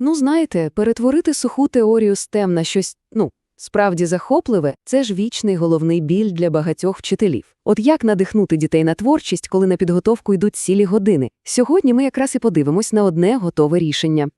Ну, знаєте, перетворити суху теорію STEM на щось, ну, справді захопливе – це ж вічний головний біль для багатьох вчителів. От як надихнути дітей на творчість, коли на підготовку йдуть цілі години? Сьогодні ми якраз і подивимось на одне готове рішення.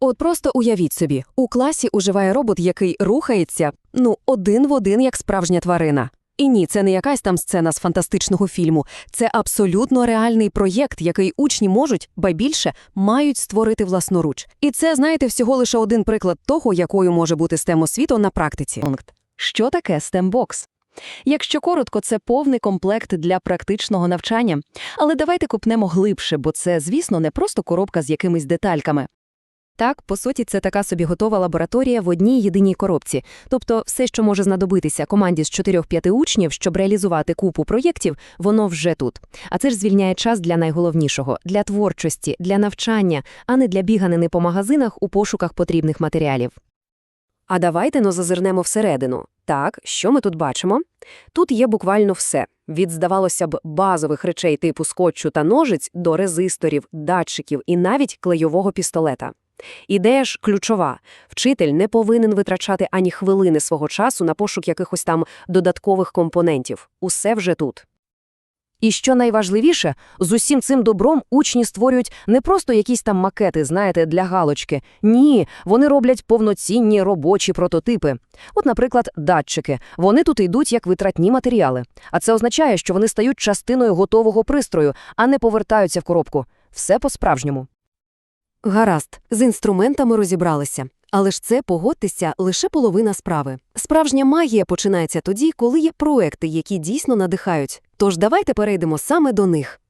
От просто уявіть собі, у класі уживає робот, який рухається, ну, один в один, як справжня тварина. І ні, це не якась там сцена з фантастичного фільму. Це абсолютно реальний проєкт, який учні можуть, ба більше, мають створити власноруч. І це, знаєте, всього лише один приклад того, якою може бути STEM освіта на практиці. Що таке STEM-бокс? Якщо коротко, це повний комплект для практичного навчання. Але давайте купнемо глибше, бо це, звісно, не просто коробка з якимись детальками. Так, по суті, це така собі готова лабораторія в одній єдиній коробці. Тобто все, що може знадобитися команді з 4-5 учнів, щоб реалізувати купу проєктів, воно вже тут. А це ж звільняє час для найголовнішого – для творчості, для навчання, а не для біганини по магазинах у пошуках потрібних матеріалів. А давайте но зазирнемо всередину. Так, що ми тут бачимо? Тут є буквально все. Від, здавалося б, базових речей типу скотчу та ножиць до резисторів, датчиків і навіть клейового пістолета. Ідея ж ключова. Вчитель не повинен витрачати ані хвилини свого часу на пошук якихось там додаткових компонентів. Усе вже тут. І що найважливіше, з усім цим добром учні створюють не просто якісь там макети, знаєте, для галочки. Ні, вони роблять повноцінні робочі прототипи. От, наприклад, датчики. Вони тут йдуть як витратні матеріали. А це означає, що вони стають частиною готового пристрою, а не повертаються в коробку. Все по-справжньому. Гаразд, з інструментами розібралися. Але ж це, погодьтеся, лише половина справи. Справжня магія починається тоді, коли є проекти, які дійсно надихають. Тож давайте перейдемо саме до них.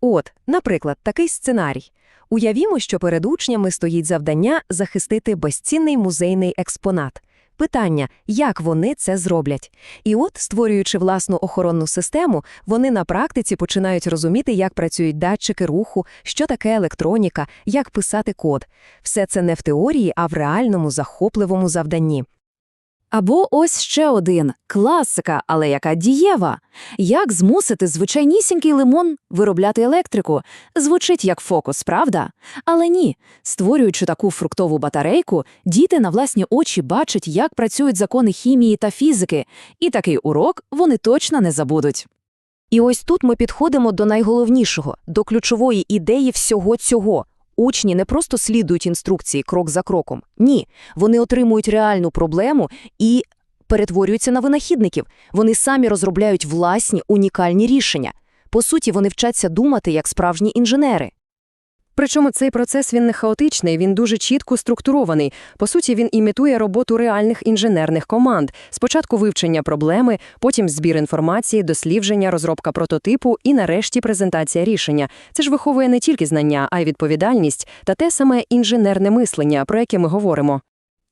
От, наприклад, такий сценарій. Уявімо, що перед учнями стоїть завдання захистити безцінний музейний експонат. Питання, як вони це зроблять. І от, створюючи власну охоронну систему, вони на практиці починають розуміти, як працюють датчики руху, що таке електроніка, як писати код. Все це не в теорії, а в реальному захопливому завданні. Або ось ще один – класика, але яка дієва. Як змусити звичайнісінький лимон виробляти електрику? Звучить як фокус, правда? Але ні. Створюючи таку фруктову батарейку, діти на власні очі бачать, як працюють закони хімії та фізики, і такий урок вони точно не забудуть. І ось тут ми підходимо до найголовнішого, до ключової ідеї всього цього. Учні не просто слідують інструкції крок за кроком. Ні, вони отримують реальну проблему і перетворюються на винахідників. Вони самі розробляють власні унікальні рішення. По суті, вони вчаться думати як справжні інженери. Причому цей процес він не хаотичний, він дуже чітко структурований. По суті, він імітує роботу реальних інженерних команд. Спочатку вивчення проблеми, потім збір інформації, дослідження, розробка прототипу і нарешті презентація рішення. Це ж виховує не тільки знання, а й відповідальність та те саме інженерне мислення, про яке ми говоримо.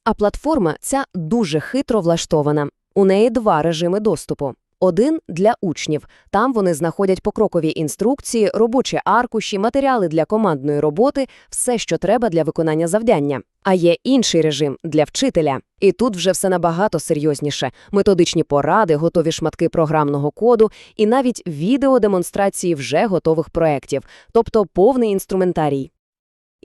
А платформа ця дуже хитро влаштована. У неї два режими доступу. Один – для учнів. Там вони знаходять покрокові інструкції, робочі аркуші, матеріали для командної роботи, все, що треба для виконання завдання. А є інший режим – для вчителя. І тут вже все набагато серйозніше. Методичні поради, готові шматки програмного коду і навіть відеодемонстрації вже готових проєктів, тобто повний інструментарій.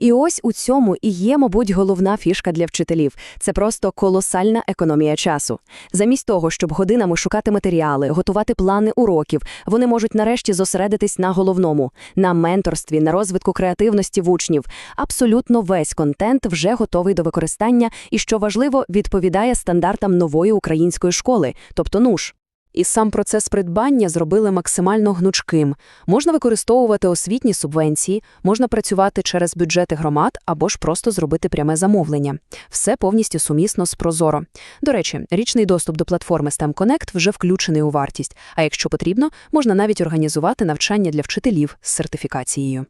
І ось у цьому і є, мабуть, головна фішка для вчителів. Це просто колосальна економія часу. Замість того, щоб годинами шукати матеріали, готувати плани уроків, вони можуть нарешті зосередитись на головному, на менторстві, на розвитку креативності в учнів. Абсолютно весь контент вже готовий до використання і, що важливо, відповідає стандартам нової української школи, тобто НУШ. І сам процес придбання зробили максимально гнучким. Можна використовувати освітні субвенції, можна працювати через бюджети громад або ж просто зробити пряме замовлення. Все повністю сумісно з Прозоро. До речі, річний доступ до платформи STEM Connect вже включений у вартість, а якщо потрібно, можна навіть організувати навчання для вчителів з сертифікацією.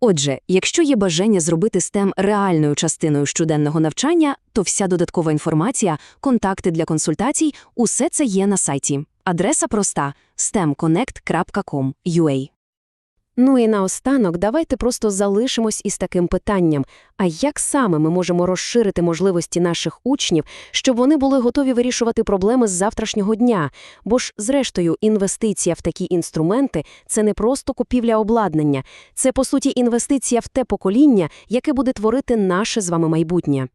Отже, якщо є бажання зробити STEM реальною частиною щоденного навчання, то вся додаткова інформація, контакти для консультацій – усе це є на сайті. Адреса проста – stemconnect.com.ua. Ну і наостанок, давайте просто залишимось із таким питанням. А як саме ми можемо розширити можливості наших учнів, щоб вони були готові вирішувати проблеми з завтрашнього дня? Бо ж, зрештою, інвестиція в такі інструменти – це не просто купівля обладнання, це, по суті, інвестиція в те покоління, яке буде творити наше з вами майбутнє.